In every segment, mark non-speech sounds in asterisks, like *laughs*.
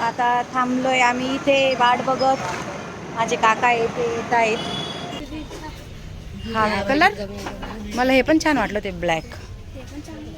आता थांबलोय आम्ही इथे वाट बघत. माझे काका येते येत आहेत. हा कलर? मला हे पण छान वाटलं ते ब्लॅक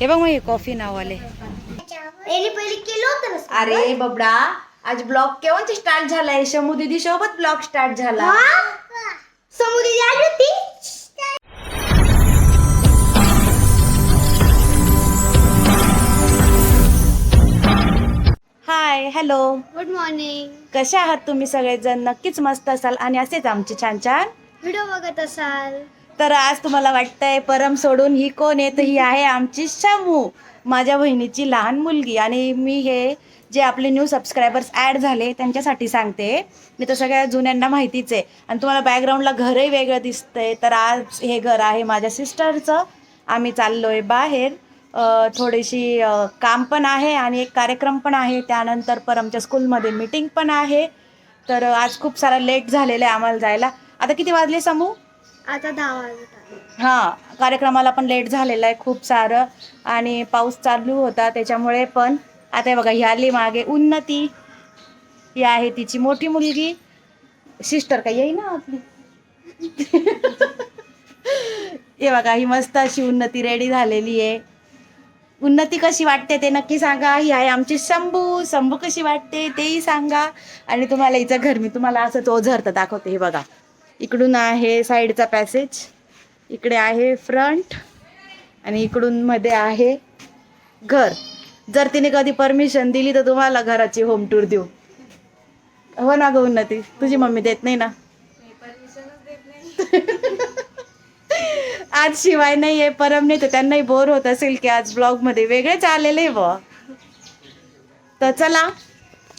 हे बघ मग हे कॉफी नाववाले याने पहिले केलं होतं ना अरे बबडा आज ब्लॉग केव्हाच स्टार्ट झालाय? शमू दीदी सोबत ब्लॉग स्टार्ट झाला. समुद्री आली होती? हॅलो. गुड मॉर्निंग कसे आहात तुम्ही सगळेजण? नक्कीच मस्त असाल आणि असेच आमचे छान छान व्हिडिओ बघत असाल. तर आज तुम्हाला वाटतंय परम सोडून ही कोण आहे? तर ही आहे आमची शमू माझ्या बहिणीची लहान मुलगी. आणि मी हे जे आपले न्यू सबस्क्रायबर्स ॲड झाले त्यांच्यासाठी सांगते. मी तर सगळ्या जुन्यांना माहितीच आहे. आणि तुम्हाला बॅकग्राऊंडला घरही वेगळं दिसतंय. तर आज हे घर आहे माझ्या सिस्टरचं आम्ही चाललो आहे बाहेर. थोडीशी काम पण आहे आणि एक कार्यक्रम पण आहे. त्यानंतर परमच्या स्कूलमध्ये मीटिंग पण आहे. तर आज खूप सारा लेट झालेलं आहे आम्हाला जायला. आता किती वाजले समू? आता दहा वाजत. हां कार्यक्रमाला पण लेट झालेला आहे खूप सारं. आणि पाऊस चालू होता त्याच्यामुळे पण. आता हे बघा ही आली मागे उन्नती. ही आहे तिची मोठी मुलगी. सिस्टर का येई ना आपली? *laughs* हे बघा ही मस्त अशी उन्नती रेडी झालेली आहे. उन्नती कशी वाटते ते नक्की सांगा. ही आहे आमची शंभू. शंभू कशी वाटते तेही सांगा. आणि तुम्हाला हिचं घर मी तुम्हाला असंच ओझरतं दाखवते. हे बघा. इकडून आहे साईडचा पॅसेज. इकडे आहे फ्रंट. आणि इकडून मध्ये आहे घर. जर तिने कधी परमिशन दिली तर तुम्हाला घराची होम टूर देऊ. हो ना ग उन्नती? तुझी मम्मी देत नाही ना? आज शिवाय नाही आहे परम नाही तर त्यांनाही बोर होत असेल की आज ब्लॉगमध्ये वेगळेच आलेले व. तर चला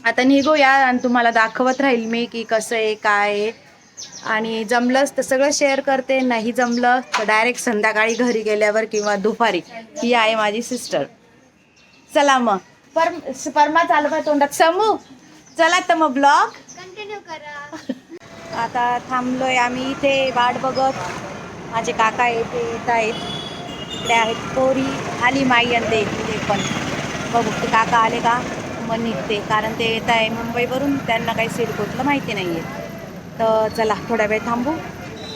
आता निघूया आणि तुम्हाला दाखवत राहील मी की कसं आहे काय आहे. आणि जमलंच तर सगळं शेअर करते नाही जमलं तर डायरेक्ट संध्याकाळी घरी गेल्यावर किंवा दुपारी. ही आहे माझी सिस्टर चला मग. परम परमा चालू तोंडात. समू चला तर मग ब्लॉग कंटिन्यू करा. आता थांबलोय आम्ही इथे वाट बघत. माझे काका येते येत आहेत. इकडे आहेत पोरी आली माई आणि ते ते पण. बघू ते काका आले का? मग निघते. कारण ते येत आहे मुंबईवरून त्यांना काही सिडकोटलं माहिती नाही आहे तर चला थोडा वेळ थांबू.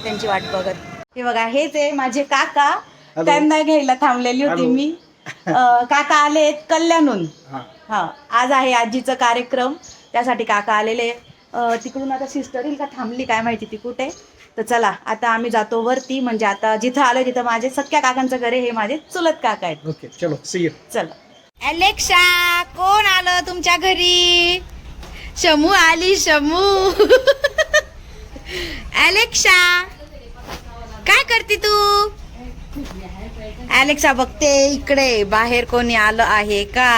त्यांची वाट बघत. हे बघा हेच आहे माझे काका. त्यांना घ्यायला थांबलेली होती मी. अं, काका आले कल्याणहून. हा. आज आहे आजीचा कार्यक्रम. त्यासाठी काका आलेले अं, तिकडून आता सिस्टर येईल का? थांबली काय माहिती ती कुठे? तर चला आता आम्ही जातो वरती. म्हणजे आता जिथं आलो तिथं माझे सख्या काकांचं घर आहे हे माझे चुलत काका आहेत. ओके चलो सी यू चला. अलेक्सा कोण आलं तुमच्या घरी? शमू आली शमू. अलेक्सा काय करते तू? अलेक्सा बघते इकडे. बाहेर कोणी आलं आहे का?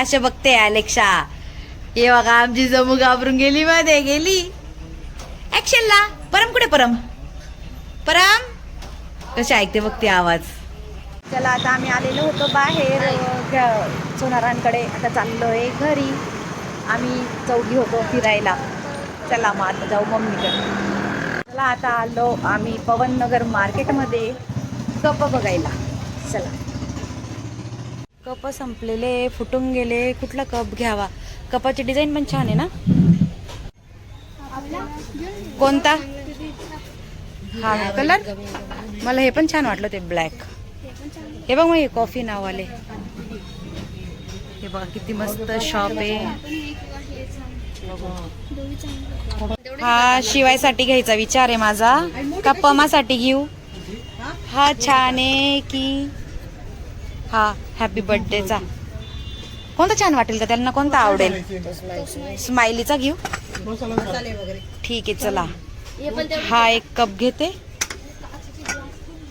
असं बघते अलेक्सा हे बघा आमची जमू घाबरून गेली मध्ये गेली. ऍक्शनला परम कुठे परम? परम? कशी ऐकते बघते आवाज. चला आता आम्ही आलेलो होतो बाहेर सोनारांकडे. आता चाललोय घरी. आम्ही चौघी होतो फिरायला. चला मग आता जाऊ मम्मीकडे. चला आता आलो आम्ही पवननगर मार्केटमध्ये कप बघायला. चला. कप संपलेले फुटून गेले. कुठला कप घ्यावा? कपाची डिझाईन पण छान आहे ना? कोणता? हा कलर? मला हे पण छान वाटलं ते ब्लॅक हे बघ मग हे कॉफी नाववाले. हे बघा किती मस्त शॉप आहे. हा शिवायसाठी घ्यायचा विचार आहे माझा. का पमासाठी घेऊ. हा छान आहे की. हा हॅपी बर्थडेचा कोणता छान वाटेल का? त्यांना कोणता आवडेल? स्माइलीचा घेऊ. ठीक आहे चला. हा एक कप घेते.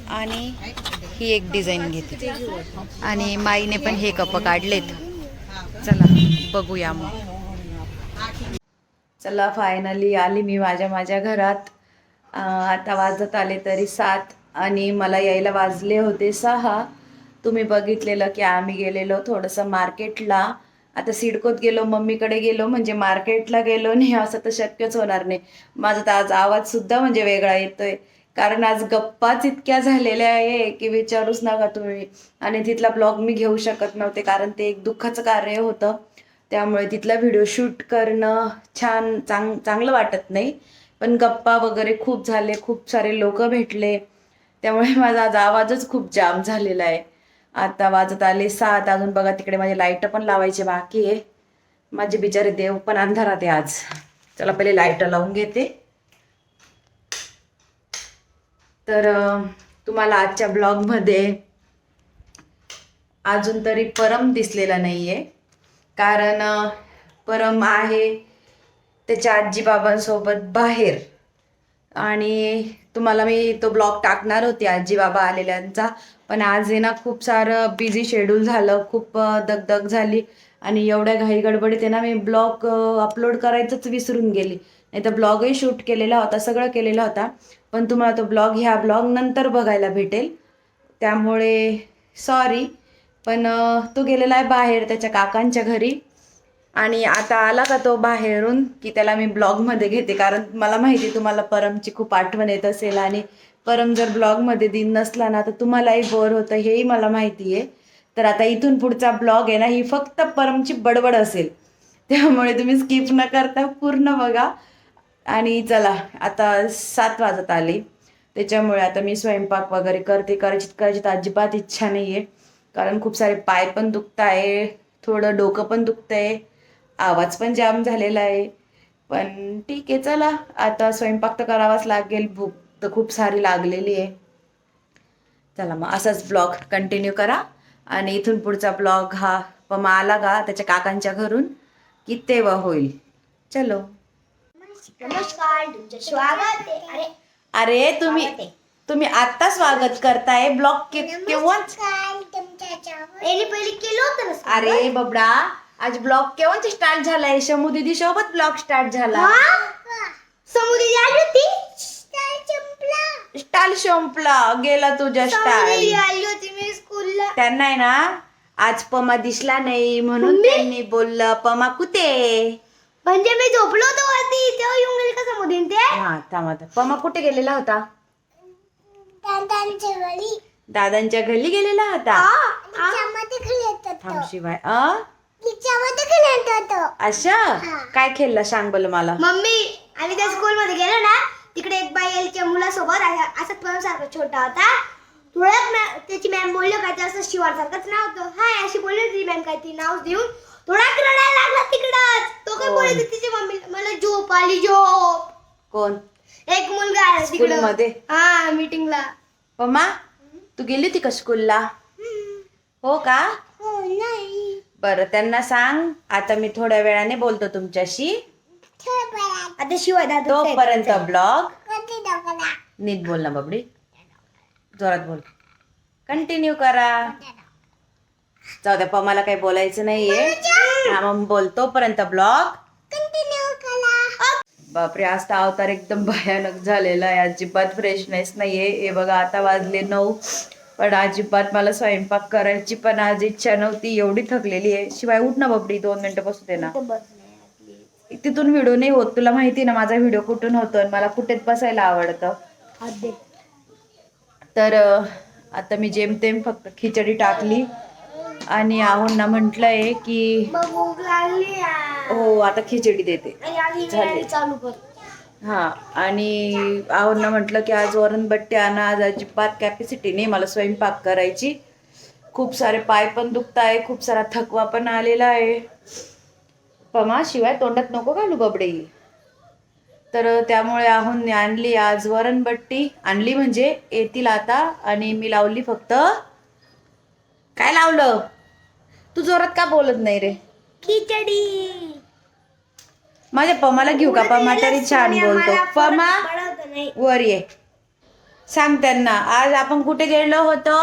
आणि ही एक डिझाईन घेते. आणि माईने पण हे कप काढलेत. चला बघूया मग. चला फायनली आली मी माझ्या माझ्या घरात. आता वाजत आले तरी सात आणि मला यायला वाजले होते सहा. तुम्ही बघितलेलं की आम्ही गेलेलो थोडंसं मार्केटला. आता सिडकोत गेलो मम्मीकडे गेलो म्हणजे मार्केटला गेलो नाही असं तर शक्यच होणार नाही. माझा तर आज आवाजसुद्धा म्हणजे वेगळा येतोय. कारण आज गप्पाच इतक्या झालेल्या आहे की विचारूच नका तुम्ही. आणि तिथला ब्लॉग मी घेऊ शकत नव्हते कारण ते एक दुःखाचं कार्य होतं. त्यामुळे तिथला व्हिडिओ शूट करणं छान चांग चांगलं वाटत नाही. पण गप्पा वगैरे खूप झाले खूप सारे लोक भेटले. त्यामुळे माझा आज आवाजच खूप जाम झालेला आहे. आता वाजत आले सात. अजून बघा तिकडे माझे लाइट पण लावायचे बाकी आहे. माझे बिचारे देव पण अंधारात आहे आज. चला पहिले लाइट लावून घेते. तर तुम्हाला आजच्या ब्लॉगमध्ये अजून तरी परम दिसलेला नाही आहे कारण परम आहे त्याच्या आजी बाबांसोबत बाहेर. आणि तुम्हाला मी तो ब्लॉग टाकणार होती आजी बाबा आलेल्यांचा. पण आज आहे ना खूप सारं बिझी शेड्यूल झालं खूप दगदग झाली. आणि एवढ्या घाई गडबडीत आहे ना मी ब्लॉग अपलोड करायचंच विसरून गेली. नाही तर ब्लॉगही शूट केलेला होता सगळं केलेला होता. पण तुम्हाला तो ब्लॉग ह्या ब्लॉग नंतर बघायला भेटेल. त्यामुळे सॉरी पण तो गेलेला आहे बाहेर त्याच्या काकांच्या घरी. आणि आता आला का तो बाहेरून की त्याला मी ब्लॉगमध्ये घेते. कारण मला माहिती आहे तुम्हाला परमची खूप आठवण येत असेल. आणि परम जर ब्लॉगमध्ये दिन नसला ना तर तुम्हालाही बोर होतं हेही मला माहिती आहे. तर आता इथून पुढचा ब्लॉग आहे ना ही फक्त परमची बडबड असेल. त्यामुळे तुम्ही स्किप न करता पूर्ण बघा. आणि चला आता सात वाजत आली. त्याच्यामुळे आता मी स्वयंपाक वगैरे करते. करायची करायची तर अजिबात इच्छा नाही आहे कारण खूप सारे पाय पण दुखत आहे थोडं डोकं पण दुखतं आहे आवाज पण जाम झालेला आहे. पण ठीक आहे चला. आता स्वयंपाक तर करावाच लागेल. भूक तर खूप सारी लागलेली आहे. चला मग असाच ब्लॉग कंटिन्यू करा. आणि इथून पुढचा ब्लॉग हा पमा आला का त्याच्या काकांच्या घरून. की तेव्हा होईल. चलो. नमस्कार स्वागत अरे अरे तुम्ही तुम्ही आता स्वागत करताय? ब्लॉग केव्हा. अरे बबडा. आज ब्लॉग केव्हा स्टार्ट झालाय शमू दीदी सोबत ब्लॉग स्टार्ट झाला. हा? समुद्री आली होती? स्टाईल संपला. गेला तुझ्या स्टाईल आली होती मी स्कूलला त्यांना आहे ना आज पमा दिसला नाही म्हणून मम्मी? त्यांनी बोललं पमा कुठे? म्हणजे मी झोपलो होतो वरती. तेव्हा येऊन गेली का समुद्री ते? हा थांबा. पमा कुठे गेलेला होता? दादांच्या घरी. गेलेला होता. थांब शिवाय अ? अशा काय खेळला? सांग बरं मला. मम्मी आम्ही त्या स्कूल मध्ये गेलो ना तिकडे एक बाई एलच्या मुलासोबत असा- पण सारखा छोटा होता. थोडं त्याची मॅम बोललो काय ते असं शिवार सारखंच नाव होतं. हाय अशी बोलली होती मॅम काय ती नाव देऊन. थोडा रडायला लागला तिकडच. तो काय? बोलत होती तिची मम्मी मला झोप आली झोप. कोण? एक मुलगा आहे तिकडं. स्कूलमध्ये? हा मीटिंगला पमा तू गेली होती का स्कूलला हो का? हो नाही. बरं त्यांना सांग. आता मी थोड्या वेळाने बोलतो तुमच्याशी. आता शिवाय दादा तोपर्यंत ब्लॉग. नीट बोल ना बबडी. जोरात बोल. कंटिन्यू करा. जाऊ द्या पमाला काही बोलायचं नाहीये. हा मग बोल. तोपर्यंत ब्लॉग. बापरे आज तर अवतार एकदम भयानक झालेला आहे. अजिबात फ्रेशनेस नाहीये. हे बघा आता वाजले नऊ. पण अजिबात मला स्वयंपाक करायची पण आज इच्छा नव्हती एवढी थकलेली आहे. शिवाय उठ ना बबडी दोन मिनिटं बसू दे ना. तिथून व्हिडिओ नाही होत तुला माहिती ना माझा व्हिडिओ कुठून होतो आणि मला कुठेच बसायला आवडतं. तर आता मी जेमतेम फक्त खिचडी टाकली आणि आहोंना म्हटलंय की. हो आता खिचडी देते. झाली. चालू कर. हा आणि आहोंना म्हटलं की आज वरणबट्टी आणा आज अजिबात कॅपॅसिटी नाही मला स्वयंपाक करायची. खूप सारे पाय पण दुखत आहे खूप सारा थकवा पण आलेला आहे. पमा शिवाय तोंडात नको घालू बबडे. तर त्यामुळे आहून आणली आज वरणबट्टी आणली म्हणजे येतील आता आणि मी लावली फक्त काय लावलं? तू जोरात का बोलत नाही रे? खिचडी. माझ्या पमाला घेऊ का? पमा तरी छान बोलतो. पमा वर ये. सांग त्यांना. आज आपण कुठे गेलो होतो?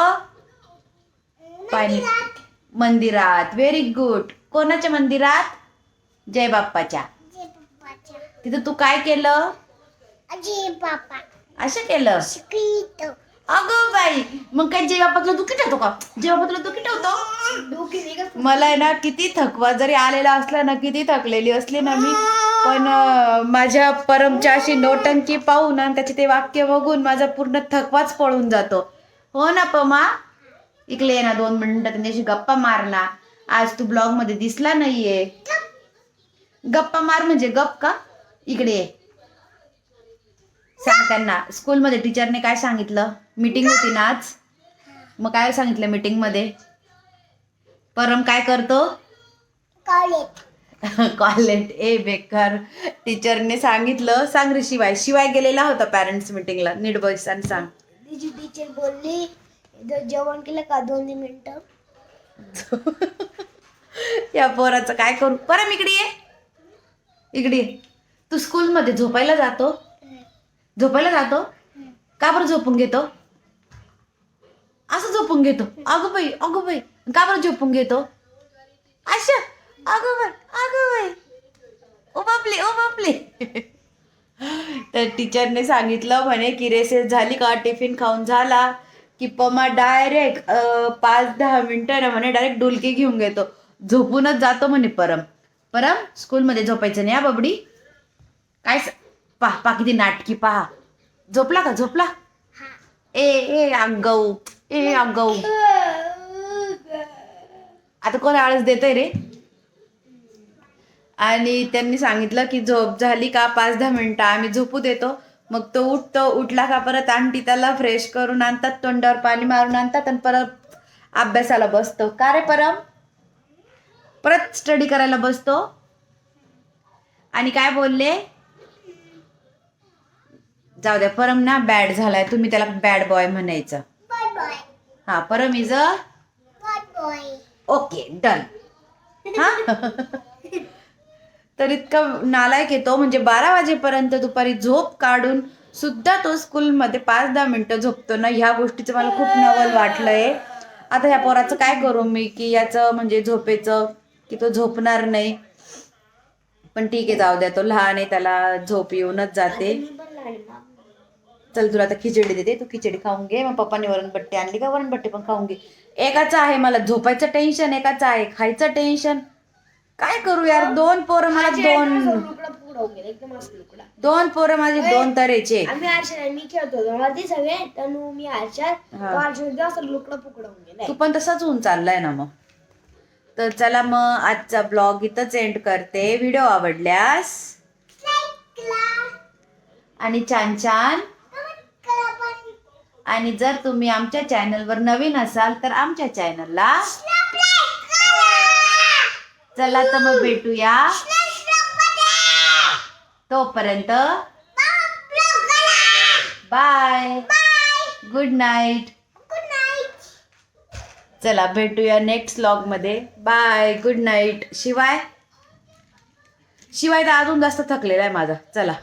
पाणी मंदिरात. व्हेरी गुड कोणाच्या मंदिरात? जय बाप्पाच्या. तिथं तू काय केलं? असं केलं? अगं बाई मग काय बाप्पातलं तू ठेवतो का? बाप्पातलं तू ठेवतो? मला आहे ना किती थकवा जरी आलेला असला ना किती थकलेली असली ना मी पण माझ्या परमच्या अशी नोटंकी पाहून आणि त्याचे ते वाक्य बघून माझा पूर्ण थकवाच पळून जातो. हो ना पमा? इकडे ये ना दोन मिनिटं त्यांच्याशी गप्पा मार ना आज तू ब्लॉगमध्ये दिसला नाहीये. गप्पा मार म्हणजे गप का? इकडे ये. सांग त्यांना. स्कूलमध्ये टीचरने काय सांगितलं? मीटिंग होती ना आज? मग काय सांगितलं मीटिंगमध्ये? परम काय करतो? कॉलेज. कॉलेज ए बेकार. टीचरने सांगितलं. सांग रे शिवाय शिवाय गेलेला होता पॅरेंट्स मीटिंगला नीट बस आणि सांग. तिची टीचर बोलली "जर जेवण केलं का दोन मिनिटं? *laughs* या पोराचं काय करू? परम इकडे ये. इकडे ये. तू स्कूलमध्ये झोपायला जातो? झोपायला जातो? का बरं झोपून घेतो? असं झोपून घेतो. अगं बाई अगं बाई का बरं झोपून घेतो? अशा अगं बाई अगं बाई. ओ बापले ओ बापले. तर टीचरने सांगितलं म्हणे की रेसेस झाली का? टिफिन खाऊन झाला की पमा डायरेक्ट पाच दहा मिनटं ना म्हणे डायरेक्ट डुलकी घेऊन घेतो. झोपूनच जातो म्हणे परम. परम स्कूलमध्ये झोपायचं नाही हा बबडी. काय स- पहा पहा किती नाटकी पहा. झोपला का? झोपला? ए ए आगाऊ ए आगाऊ आता कोण आळस देतोय रे? आणि त्यांनी सांगितलं की झोप झाली का? पाच दहा मिनिटं. आम्ही झोपू देतो. मग तो उठतो. उठला का परत? आंटी त्याला फ्रेश करून आणतात तोंडावर पाणी मारून आणतात आणि परत अभ्यासाला बसतो. का रे परम? परत स्टडी करायला बसतो. आणि काय बोलले? जाऊ द्या परम ना बॅड झालाय तुम्ही त्याला बॅड बॉय म्हणायचं. बाय बाय हा Param is a okay done हा? *laughs* तर इतका नालायक येतो म्हणजे बारा वाजेपर्यंत दुपारी झोप काढून सुद्धा तो स्कूलमध्ये पाच दहा मिनिटं झोपतो ना ह्या गोष्टीचं मला खूप नवल वाटलंय. आता ह्या पोराचं काय करू मी की याचं म्हणजे झोपेचं की तो झोपणार नाही. पण ठीक आहे जाऊ द्या तो लहान आहे त्याला झोप येऊनच जाते मी पण लहान आहे, बाप. चल तुला आता खिचडी देते तू खिचडी खाऊन घे. मग पप्पाने वरणबट्टी आणली का? वरणबट्टी पण खाऊन घे. एकाचं आहे मला झोपायचं टेन्शन एकाचं आहे खायचं टेन्शन काय करू यार? दोन पोरं मला दोन दोन पोरं माझे दोन तऱ्हेचे. आम्ही मी खेळतो सगळे तनु मी असं लुकडा तू पण तसाच होऊन चाललाय ना मग. तर चला मग आजचा ब्लॉग इथंच एंड करते. व्हिडिओ आवडल्यास आणि छान छान आणि जर तुम्ही आमच्या चॅनलवर नवीन असाल तर आमच्या चॅनलला चला तर मग भेटूया. तोपर्यंत बाय. गुड नाईट चला भेटूया नेक्स्ट व्लॉगमध्ये. बाय गुड नाईट शिवाय शिवाय तर अजून जास्त थकलेला आहे माझा. चला.